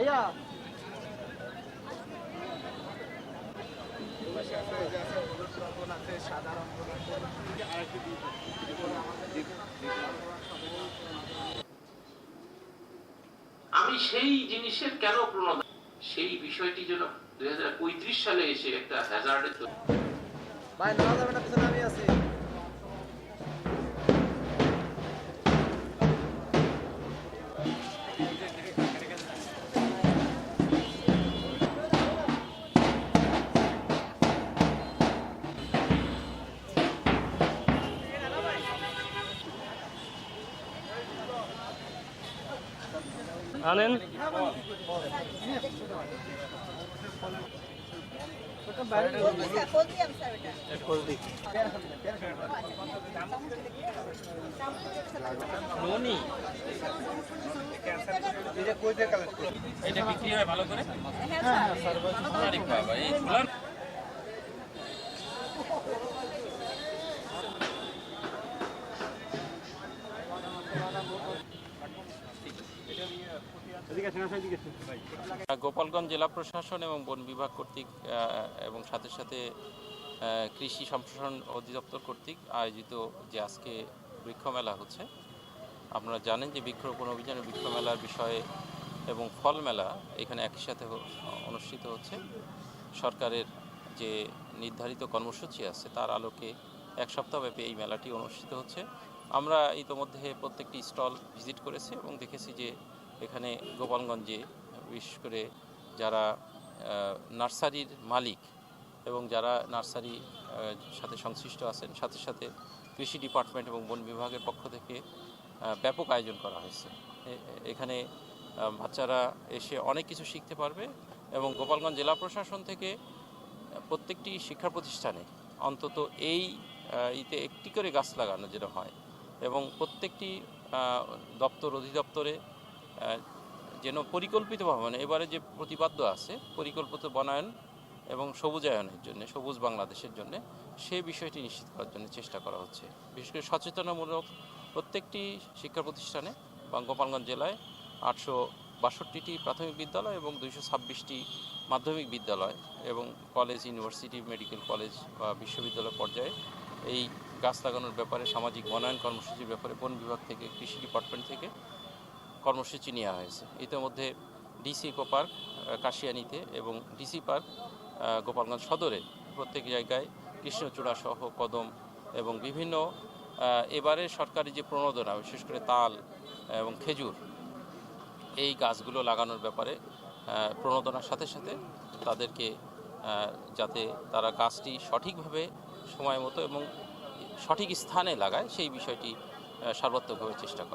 ভাইয়া। আমি সেই জিনিসের কেন প্রণোদনা সেই বিষয়টি যেন দুই হাজার পঁয়ত্রিশ সালে এসে একটা হ্যাজার্ডে ভাই যাবে না পিছনে আমি আছি। আনেন। এটা বিক্রি হয় ভালো করে? এই গোপালগঞ্জ জেলা প্রশাসন এবং বন বিভাগ কর্তৃক এবং সাথে সাথে কৃষি সম্প্রসারণ অধিদপ্তর কর্তৃক আয়োজিত যে আজকে বৃক্ষমেলা হচ্ছে, আপনারা জানেন যে বৃক্ষরোপণ অভিযানে বৃক্ষমেলার বিষয়ে এবং ফল মেলা এখানে একই সাথে অনুষ্ঠিত হচ্ছে। সরকারের যে নির্ধারিত কর্মসূচি আছে, তার আলোকে এক সপ্তাহব্যাপী এই মেলাটি অনুষ্ঠিত হচ্ছে। আমরা ইতোমধ্যে প্রত্যেকটি স্টল ভিজিট করেছি এবং দেখেছি যে এখানে গোপালগঞ্জে, বিশেষ করে যারা নার্সারির মালিক এবং যারা নার্সারি সাথে সংশ্লিষ্ট আছেন, সাথে সাথে কৃষি ডিপার্টমেন্ট এবং বন বিভাগের পক্ষ থেকে ব্যাপক আয়োজন করা হয়েছে। এখানে বাচ্চারা এসে অনেক কিছু শিখতে পারবে এবং গোপালগঞ্জ জেলা প্রশাসন থেকে প্রত্যেকটি শিক্ষা প্রতিষ্ঠানে অন্তত এই ইতে একটি করে গাছ লাগানো যেটা হয় এবং প্রত্যেকটি দপ্তর অধিদপ্তরে যেন পরিকল্পিত মানে এবারে যে প্রতিপাদ্য আছে, পরিকল্পিত বনায়ন এবং সবুজায়নের জন্য, সবুজ বাংলাদেশের জন্য সেই বিষয়টি নিশ্চিত করার জন্য চেষ্টা করা হচ্ছে। বিশেষ করে সচেতনামূলক প্রত্যেকটি শিক্ষা প্রতিষ্ঠানে বা গোপালগঞ্জ জেলায় আটশো বাষট্টিটি প্রাথমিক বিদ্যালয় এবং দুইশো ছাব্বিশটি মাধ্যমিক বিদ্যালয় এবং কলেজ, ইউনিভার্সিটি, মেডিকেল কলেজ বা বিশ্ববিদ্যালয় পর্যায়ে এই গাছ লাগানোর ব্যাপারে সামাজিক বনায়ন কর্মসূচির ব্যাপারে বন বিভাগ থেকে, কৃষি ডিপার্টমেন্ট থেকে কর্মসূচি নেওয়া হয়েছে। ইতিমধ্যে ডিসি ইকো পার্ক কাশিয়ানীতে এবং ডিসি পার্ক গোপালগঞ্জ সদরে প্রত্যেক জায়গায় কৃষ্ণচূড়া সহ কদম এবং বিভিন্ন এবারে সরকারি যে প্রণোদনা, বিশেষ করে তাল এবং খেজুর, এই গাছগুলো লাগানোর ব্যাপারে প্রণোদনার সাথে সাথে তাদেরকে যাতে তারা গাছটি সঠিকভাবে সময় মতো এবং সঠিক স্থানে লাগায়, সেই বিষয়টি সর্বাত্মকভাবে চেষ্টা করা।